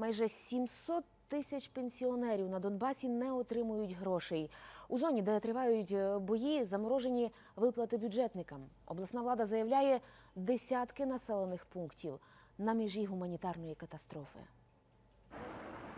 Майже 700 тисяч пенсіонерів на Донбасі не отримують грошей. У зоні, де тривають е, бої, заморожені виплати бюджетникам. Обласна влада заявляє десятки населених пунктів на межі гуманітарної катастрофи.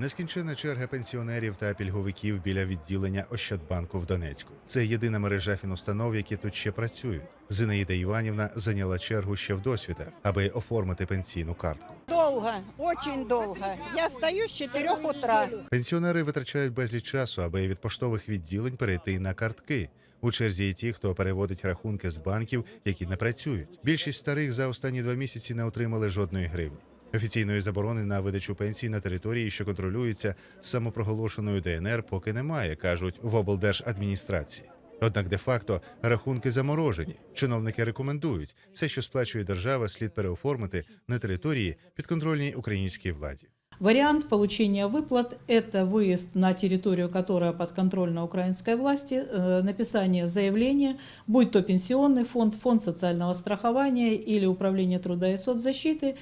Нескінченна черга пенсіонерів та пільговиків біля відділення Ощадбанку в Донецьку. Це єдина мережа фінустанов, які тут ще працюють. Зинаїда Іванівна зайняла чергу ще в досвіта, аби оформити пенсійну картку. Долго, очень долго. Я стою с 4 утра. Пенсіонери витрачають безліч часу, аби від поштових відділень перейти на картки. У черзі є ті, хто переводить рахунки з банків, які не працюють. Більшість старих за останні два місяці не отримали жодної гривні. Офіційної заборони на видачу пенсій на території, що контролюється самопроголошеною ДНР, поки немає, кажуть в облдержадміністрації. Однак де-факто рахунки заморожені. Чиновники рекомендують все, що сплачує держава, слід переоформити на території підконтрольній українській владі. Вариант получения выплат – это выезд на территорию, которая подконтрольна украинской власти, э, написание заявления, будь то пенсионный фонд, фонд социального страхования или управление труда и соцзащиты, м,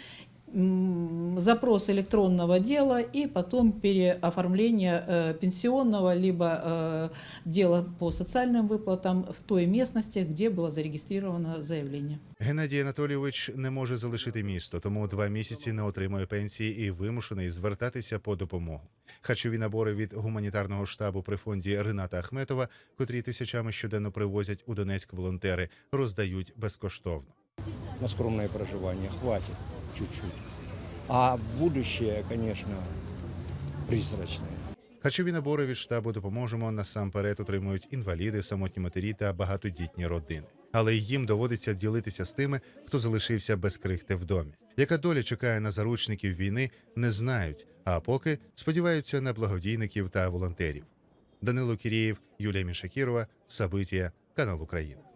запрос электронного дела и потом переоформление э, пенсионного либо э, дела по социальным выплатам в той местности, где было зарегистрировано заявление. Геннадій Анатолійович не може залишити місто, тому два місяці не отримує пенсії і вимушений звертатися по допомогу. Харчові набори від гуманітарного штабу при фонді Рената Ахметова, котрі тисячами щоденно привозять у Донецьк волонтери, роздають безкоштовно. на скромное проживание хватит чуть-чуть. А будущее, конечно, призрачное. Харчові набори від штабу допоможемо насамперед отримують інваліди, самотні матері та багатодітні родини. Але їм доводиться ділитися з тими, хто залишився без крихти в домі. Яка доля чекає на заручників війни, не знають, а поки сподіваються на благодійників та волонтерів. Данило Кірєєв, Юлія Мішакірова, Сабитія, канал Україна.